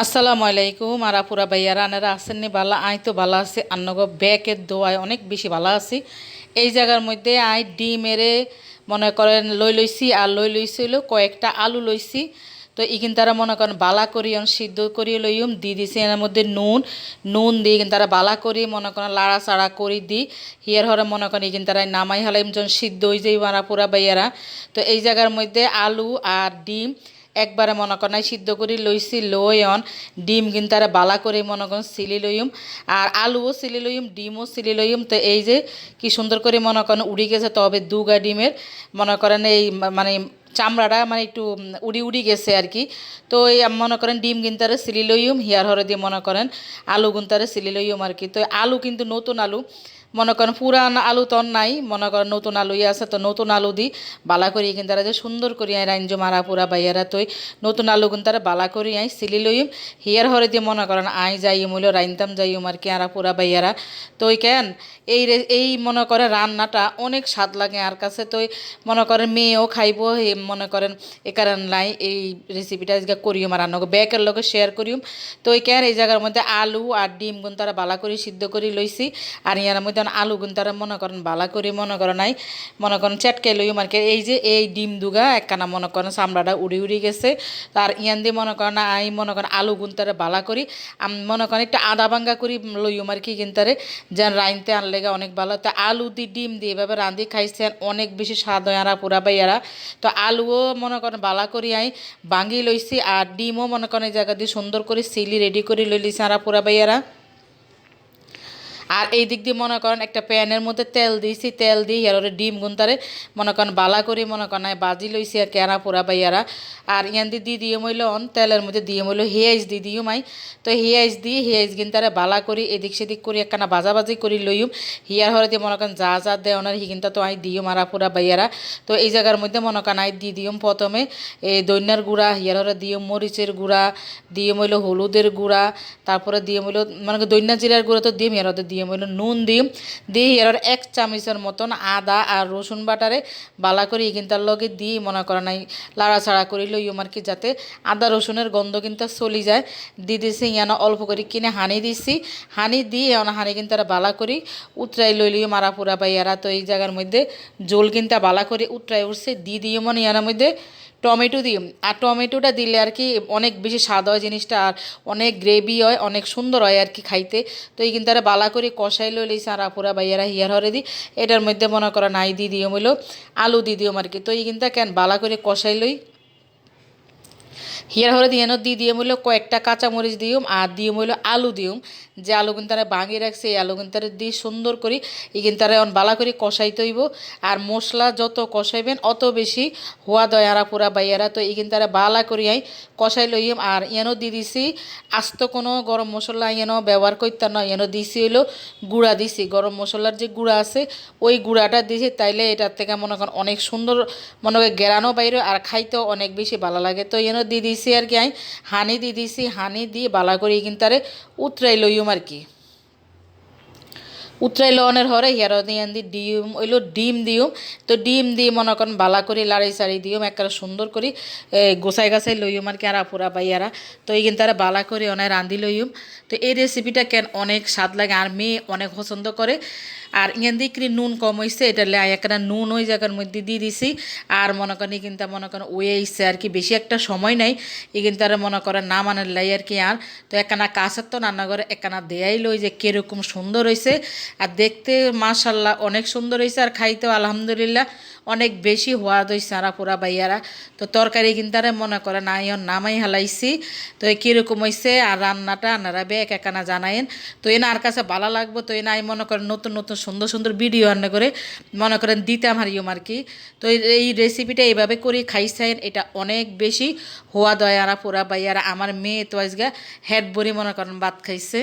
আসসালামু আলাইকুম আর আপুরা ভাইয়ারা আনারা আসেননি ভালো, আই তো ভালো আছে। আন্নগ ব্যাকের দোয়ায় অনেক বেশি ভালো আছি। এই জায়গার মধ্যে আই ডিমেরে মনে করেন লই লইছি, আর লই লইছিল কয়েকটা আলু লইছি। তো ইকিন তারা মনে করেন বালা করিয়ন, সিদ্ধ করিয়ে লইম দি দিছি এর মধ্যে নুন। নুন দিয়ে ইকিন তারা বালা করি, মনে করেন লাড়া চাড়া করি দি হিয়ার হরে মনে করেন ইকিন তারা নামাই হালাইম, যখন সিদ্ধ হয়ে যাই মারা পুরা বাইয়ারা তো এই জায়গার মধ্যে আলু আর ডিম একবারে মনে করেন সিদ্ধ করে লইছি, লই অন, ডিম কিন্তু তারা বালা করে মনে করেন সিলি লইম। আর আলুও সিলি লইম, ডিমও সিলি লইম। তো এই যে কি সুন্দর করে মনে করেন উড়ি গেছে, তবে দুগা ডিমের মনে করেন এই মানে চামড়াটা মানে একটু উড়ি উড়ি গেছে আর কি। তো এই মনে করেন ডিম গিনতারে সিলি লইম, হিয়ার হরে দিয়ে মনে করেন আলু গুনতারে সিলি লইম আর কি। তো আলু কিন্তু নতুন আলু। মনে করেন পুরান আলু তো নাই, মনে করেন নতুন আলুই আছে, তো নতুন আলু দি বালা করি কিন্তু তারা যে সুন্দর করি আই রাইঞ্জ মারা পুরা বাইয়ারা তৈ নতুন আলু কিন্তু তারা বালা করি আই, সিলি লইম। হিয়ার হরে দিয়ে মনে করেন আই যাই হইল, রাইনতাম যাইম আর কি আরা পুরা বাইয়ারা। তৈ কেন? এই এই মনে করে রান্নাটা অনেক স্বাদ লাগে আর কাছে তৈ মনে করেন মেয়েও খাইব, হে মনে করেন এ কারণ নাই, এই রেসিপিটা আজকে করিম আর রান্না ব্যাকের লগে শেয়ার করিম তো কেন? এই জায়গার মধ্যে আলু আর ডিম গুণ তারা বালা করে সিদ্ধ করে লইছি। আর ইয়ার মধ্যে আলু গুণ তারা মনে করেন বালা করে মনে করেন নাই, মনে করেন চেটকে লইম আর কি এই যে এই ডিম দুগা একখানা মনে করেন চামড়াটা উড়ি উড়ি গেছে। তার ইয়ান দিয়ে মনে করেন আই মনে করেন আলু গুণ তারা বালা করি। আমি মনে করেন একটু আদা ভাঙ্গা করি লইম আর কি কিনতারে যেন রাইনতে আনলেগা অনেক ভালো তো আলু দিয়ে ডিম দিয়ে এভাবে রাঁধি খাইছেন অনেক বেশি স্বাদ হয় আরা পুরা বাইয়ারা তো আলুও মনে করেন বালা করি আই, ভাঙ্গি লইছি আর ডিমও মনে করেন এই জায়গা দিয়ে সুন্দর করে সিলি রেডি করে লই লিছি আরা পুরা বাইয়ারা আর এই দিক দিয়ে মনে করেন একটা প্যানের মধ্যে তেল দিয়েছি, তেল দিয়ে এর ডিম গুনতারে মনে করেন বালা করে, মনে করেন বাজি লইছি আর কেনা পোড়া বাইয়ারা আর ইয়ান দিয়ে দিয়ে দিয়ে মইল অন, তেলের মধ্যে দিয়ে মইল হিয়াইজ দিয়ে দিও মাই। তো হিয়াইজ দিয়ে হিয়াইজ গিনতারে বালা করি, এদিক সেদিক করি, একখানা বাজাবাজি করি লইম হিয়ার হরে দিয়ে মনে করেন যা যা দেয় ওনার হিগিনটা তো আই দিও মারা পুরা বাইয়ারা তো এই জায়গার মধ্যে মনে করেন আই দিয়ে দিম প্রথমে এই দৈন্যার গুঁড়া, হিয়ার হরে দিয়ে মরিচের গুঁড়া দিয়ে মইল হলুদের গুঁড়া, তারপরে দিয়ে মইল মানে দৈন্যা জিরার গুঁড়া তো দিম হিয়ার হতে দিয়ে হইল নুন দিম। দিয়ে এর এক চামচের মতন আদা আর রসুন বাটারে বালা করে কিন্তু লগে দিই, মনে করেন নাই, লাড়াছাড়া করি লইম আর কি যাতে আদা রসুনের গন্ধ কিন্তু চলি যায়। দি দিছি, ইয়ান অল্প করে কিনে হানি দিছি। হানি দিয়ে এন হানি কিন্তু আর বালা করি, উতরাই লই লিও মারা পুরা পাইয়ারা তো এই জায়গার মধ্যে জোল কিন্তু বালা করে, উতরাই উঠছে দি দিয়ে মনে ইয়ানের মধ্যে। টমেটো দিই। আর টমেটোটা দিলে আর কি অনেক বেশি স্বাদ হয় জিনিসটা, আর অনেক গ্রেভি হয়, অনেক সুন্দর হয় আর কি খাইতে। তো এই কিন্তু তারা বালা করে কষাই লইলে সারা পুরা বাইয়ারা হিয়ার হরে দিই এটার মধ্যে মনে করো নাই দি দিও হইল আলু দি দিও আর কি। তো এই কিন্তু কেন বালা করে কষাই লই। হিয়ার হরে দিয়ে দিয়ে দিয়ে মইলো কয়েকটা কাঁচামরিচ দিউম আর দিয়ে মইলো আলু দিউম যে আলু কিন্তু তারা ভাঙিয়ে রাখছে, এই আলু কিন্তু দিয়ে সুন্দর করি এই কিন্তু তারা বালা করে কষাইতে হইব। আর মশলা যত কষাইবেন অত বেশি হওয়া দয়ারা পুরা বাইয়ারা তো এই কিন্তু তারা বালা করি আই কষাই লইম। আর এনও দিয়ে দিছি, আস্ত কোনো গরম মশলা এনও ব্যবহার করতে না এনও দিছি হইল গুঁড়া দিছি। গরম মশলার যে গুঁড়া আছে, ওই গুঁড়াটা দিছি, তাইলে এটার থেকে মনে করেন অনেক সুন্দর মনে করে গেরানো বাইরে আর খাইতেও অনেক বেশি ভালো লাগে। তো এনও দিয়ে দিছি আর কি আই। হানি দিয়ে দিছি, হানি দিয়ে বালা করি কিন্তু তারে উতরাই লইম আর কি। উতরাই লওয়ানের হরে হিয়ার দিয়ান দি ডিম, ওইলো ডিম দিও। তো ডিম দিয়ে মনে করেন বালা করে, লাড়াই সাড়ি দিও একটা সুন্দর করে গোসাই গাছাই লইম আর কি আর। আপুরা বাইয়ারা তো এই কিন্তু তারা বালা করে, অনেক রাঁধি লইম তো এই রেসিপিটা কেন অনেক স্বাদ লাগে, আর মেয়ে অনেক পছন্দ করে। আর ইয়ান দিকরি নুন কম হয়েছে এটা লে একটা নুন ওই জায়গার মধ্যে দিয়ে দিছি। আর মনে করেন কিন্তু মনে করেন ওয়ে আইসে আর কি, বেশি একটা সময় নাই। ই কিন্তু আর মনে করেন না মানে লাই আর কি, আর তো একখানা কাছের তো রান্নাঘরে একখানা দেয়াই লই যে কীরকম সুন্দর হয়েছে আর দেখতে মাশাল্লাহ অনেক সুন্দর হয়েছে আর খাইতেও আলহামদুলিল্লাহ অনেক বেশি হওয়াদ হয়েছে আরা পুরা বাইয়ারা তো তরকারি কিন্তু মনে করে না ইয়ন নামাই হালাইছি। তো কীরকম হয়েছে আর রান্নাটা আনারা বে এক একানা জানাইন। তো এনা আর কাছে ভালো লাগবো, তো এনা আমি মনে করেন নতুন নতুন, সুন্দর সুন্দর ভিডিও রান্না করে মনে করেন দিতাম হারিও আর কি। তো এই রেসিপিটা এইভাবে করে খাইছেন, এটা অনেক বেশি হওয়া দয় আরা পুরা বাইয়ারা আমার মেয়ে তো আজকে হেড বড়ি মনে করেন ভাত খাইছে।